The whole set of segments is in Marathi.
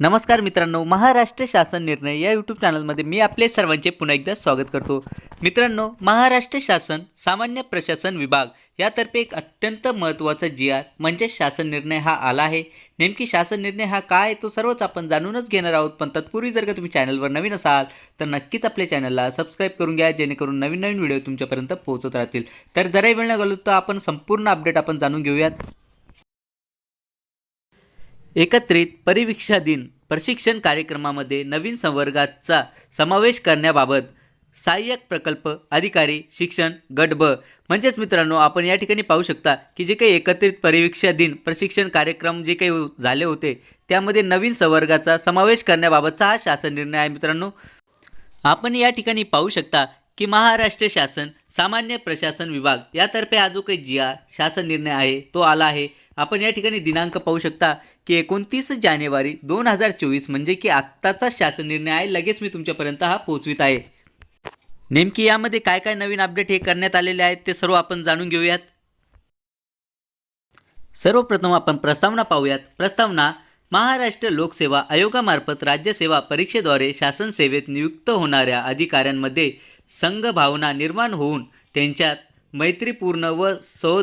नमस्कार मित्रांनो महाराष्ट्र शासन निर्णय या यूट्यूब चॅनलमध्ये मी आपले सर्वांचे पुन्हा एकदा स्वागत करतो. मित्रांनो महाराष्ट्र शासन सामान्य प्रशासन विभाग यातर्फे एक अत्यंत महत्त्वाचा जी आर म्हणजे शासन निर्णय हा आला आहे. नेमकी शासन निर्णय हा काय आहे तो सर्वच आपण जाणूनच घेणार आहोत. पण तत्पूर्वी जर का तुम्ही चॅनलवर नवीन असाल तर नक्कीच आपल्या चॅनलला सबस्क्राईब करून घ्या जेणेकरून नवीन नवीन व्हिडिओ तुमच्यापर्यंत पोहोचत राहतील. तर जराही वेळ न घालू तर आपण संपूर्ण अपडेट आपण जाणून घेऊयात. एकत्रित परिवीक्षा दिन प्रशिक्षण कार्यक्रमामध्ये नवीन संवर्गाचा समावेश करण्याबाबत सहाय्यक प्रकल्प अधिकारी शिक्षण गट ब म्हणजेच मित्रांनो आपण या ठिकाणी पाहू शकता की जे काही एकत्रित परिवीक्षा दिन प्रशिक्षण कार्यक्रम जे काही झाले होते त्यामध्ये नवीन संवर्गाचा समावेश करण्याबाबतचा हा शासन निर्णय आहे मित्रांनो. आपण या ठिकाणी पाहू शकता की महाराष्ट्र शासन सामान्य प्रशासन विभाग यातर्फे हा जो काही जी आर शासन निर्णय आहे तो आला आहे. आपण या ठिकाणी दिनांक पाहू शकता की एकोणतीस जानेवारी दोन हजार चोवीस म्हणजे की आत्ताचा शासन निर्णय आहे लगेच मी तुमच्यापर्यंत हा पोहोचवित आहे. नेमकी यामध्ये काय काय नवीन अपडेट हे करण्यात आलेले आहेत ते सर्व आपण जाणून घेऊयात. सर्वप्रथम आपण प्रस्तावना पाहूयात. प्रस्तावना महाराष्ट्र लोकसेवा आयोगामार्फत राज्यसेवा परीक्षेद्वारे शासन सेवेत नियुक्त होणाऱ्या अधिकाऱ्यांमध्ये संघभावना निर्माण होऊन त्यांच्यात मैत्रीपूर्ण व सौ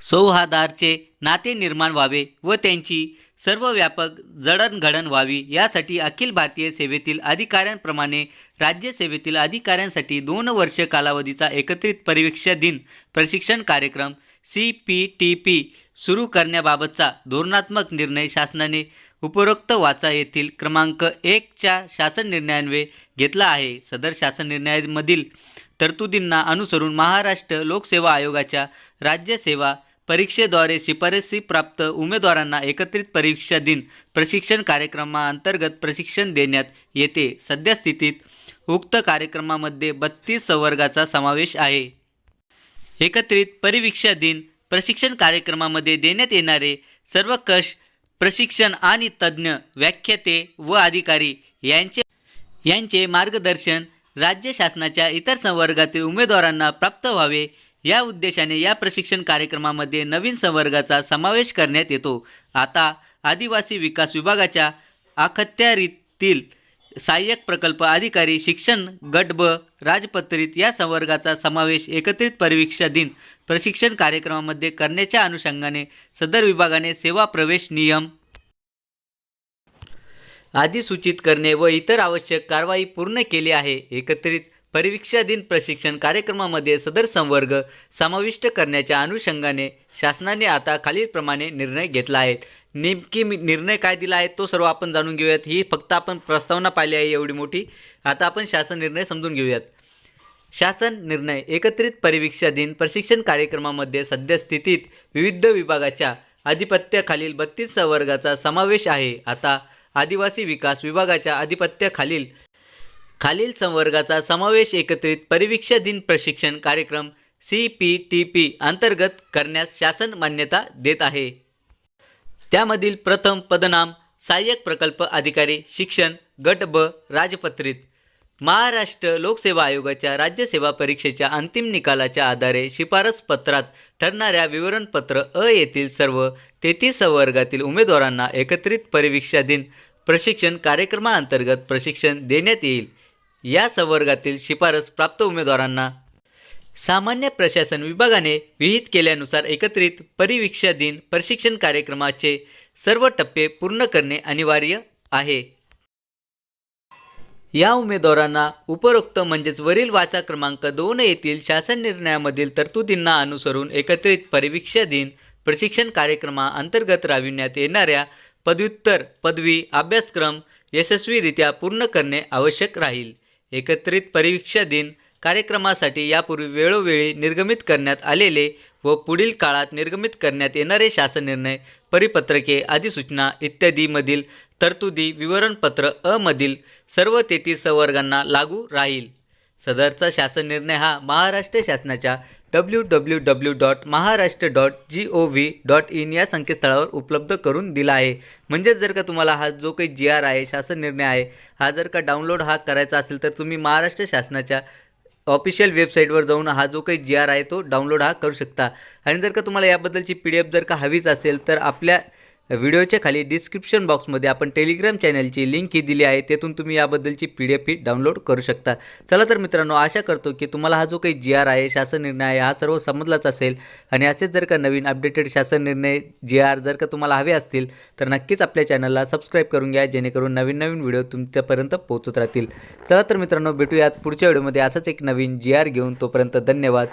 सौहार्दाचे नाते निर्माण व्हावे व त्यांची सर्व व्यापक जडणघडण व्हावी यासाठी अखिल भारतीय सेवेतील अधिकाऱ्यांप्रमाणे राज्यसेवेतील अधिकाऱ्यांसाठी दोन वर्ष कालावधीचा एकत्रित परिवेक्षा दिन प्रशिक्षण कार्यक्रम सी पी टी पी सुरू करण्याबाबतचा धोरणात्मक निर्णय शासनाने उपरोक्त वाचा येथील क्रमांक एकच्या शासन निर्णयान्वये घेतला आहे. सदर शासन निर्णयामधील तरतुदींना अनुसरून महाराष्ट्र लोकसेवा आयोगाच्या राज्यसेवा परीक्षेद्वारे शिफारसी प्राप्त उमेदवारांना एकत्रित परीक्षा दिन प्रशिक्षण कार्यक्रमाअंतर्गत प्रशिक्षण देण्यात येते. सद्यस्थितीत उक्त कार्यक्रमामध्ये बत्तीस संवर्गाचा समावेश आहे. एकत्रित परिवीक्षा दिन प्रशिक्षण कार्यक्रमामध्ये देण्यात येणारे सर्व कश प्रशिक्षण आणि तज्ज्ञ व्याख्याते व अधिकारी यांचे यांचे मार्गदर्शन राज्य शासनाच्या इतर संवर्गातील उमेदवारांना प्राप्त व्हावे. या उद्देशाने या प्रशिक्षण कार्यक्रमामध्ये नवीन संवर्गाचा समावेश करण्यात येतो. आता आदिवासी विकास विभागाच्या अखत्यारीतील सहाय्यक प्रकल्प अधिकारी शिक्षण गट ब राजपत्रित या संवर्गाचा समावेश एकत्रित परीक्षा दिन प्रशिक्षण कार्यक्रमामध्ये करण्याच्या अनुषंगाने सदर विभागाने सेवा प्रवेश नियम आधी सूचित करणे व इतर आवश्यक कारवाई पूर्ण केली आहे. एकत्रित परीक्षाधीन दिन प्रशिक्षण कार्यक्रमामध्ये सदर संवर्ग समाविष्ट करण्याच्या अनुषंगाने शासनाने आता खालीलप्रमाणे निर्णय घेतला आहे. नेमकी निर्णय काय दिला आहे तो सर्व आपण जाणून घेऊयात. ही फक्त आपण प्रस्तावना पाहिली आहे एवढी मोठी. आता आपण शासन निर्णय समजून घेऊयात. शासन निर्णय एकत्रित परीक्षाधीन दिन प्रशिक्षण कार्यक्रमामध्ये सद्यस्थितीत विविध विभागाच्या आधिपत्याखालील बत्तीस संवर्गाचा समावेश आहे. आता आदिवासी विकास विभागाच्या आधिपत्याखालील खालील संवर्गाचा समावेश एकत्रित परिवीक्षा दिन प्रशिक्षण कार्यक्रम सी पी टी पी अंतर्गत करण्यास शासन मान्यता देत आहे. त्यामधील प्रथम पदनाम सहाय्यक प्रकल्प अधिकारी शिक्षण गट ब राजपत्रित. महाराष्ट्र लोकसेवा आयोगाच्या राज्यसेवा परीक्षेच्या अंतिम निकालाच्या आधारे शिफारस पत्रात ठरणाऱ्या विवरणपत्र अ येथील सर्व तेहतीस संवर्गातील उमेदवारांना एकत्रित परिवीक्षा दिन प्रशिक्षण कार्यक्रमाअंतर्गत प्रशिक्षण देण्यात येईल. या संवर्गातील शिफारस प्राप्त उमेदवारांना सामान्य प्रशासन विभागाने विहित केल्यानुसार एकत्रित परिवीक्षा दिन प्रशिक्षण कार्यक्रमाचे सर्व टप्पे पूर्ण करणे अनिवार्य आहे. या उमेदवारांना उपरोक्त म्हणजेच वरील वाचा क्रमांक दोन येथील शासन निर्णयामधील तरतुदींना अनुसरून एकत्रित परिवीक्षा दिन प्रशिक्षण कार्यक्रमाअंतर्गत राबविण्यात येणाऱ्या पदव्युत्तर पदवी अभ्यासक्रम यशस्वीरित्या पूर्ण करणे आवश्यक राहील. एकत्रित परीक्षा दिन कार्यक्रमासाठी यापूर्वी वेळोवेळी निर्गमित करण्यात आलेले व पुढील काळात निर्गमित करण्यात येणारे शासन निर्णय परिपत्रके अधिसूचना इत्यादीमधील तरतुदी विवरणपत्र अ मधील सर्व तेहतीस संवर्गांना लागू राहील. सदरचा शासन निर्णय हा महाराष्ट्र शासनाच्या W W W dot Maharashtra dot G O V dot in या संकेतस्थळावर उपलब्ध करून दिला आहे. म्हणजेच जर का तुम्हाला हा जो काही जी आर आहे शासन निर्णय आहे हा जर का डाउनलोड हा करायचा असेल तर तुम्ही महाराष्ट्र शासनाच्या ऑफिशियल वेबसाईटवर जाऊन हा जो काही जी आर आहे तो डाउनलोड हा करू शकता. आणि जर का तुम्हाला याबद्दलची पी डी एफ जर का हवीच असेल तर आपल्या व्हिडिओच्या खाली डिस्क्रिप्शन बॉक्समध्ये आपण टेलिग्राम चॅनलची लिंक ही दिली आहे. तेथून तुम्ही याबद्दलची पी डी एफ ही डाउनलोड करू शकता. चला तर मित्रांनो आशा करतो की तुम्हाला हा जो काही जी आर आहे शासन निर्णय आहे हा सर्व समजलाच असेल. आणि असेच जर का नवीन अपडेटेड शासन निर्णय जी आर जर का तुम्हाला हवे असतील तर नक्कीच आपल्या चॅनलला सबस्क्राईब करून घ्या जेणेकरून नवीन नवीन व्हिडिओ तुमच्यापर्यंत पोहोचत राहतील. चला तर मित्रांनो भेटूयात पुढच्या व्हिडिओमध्ये असाच एक नवीन जी आर घेऊन. तोपर्यंत धन्यवाद.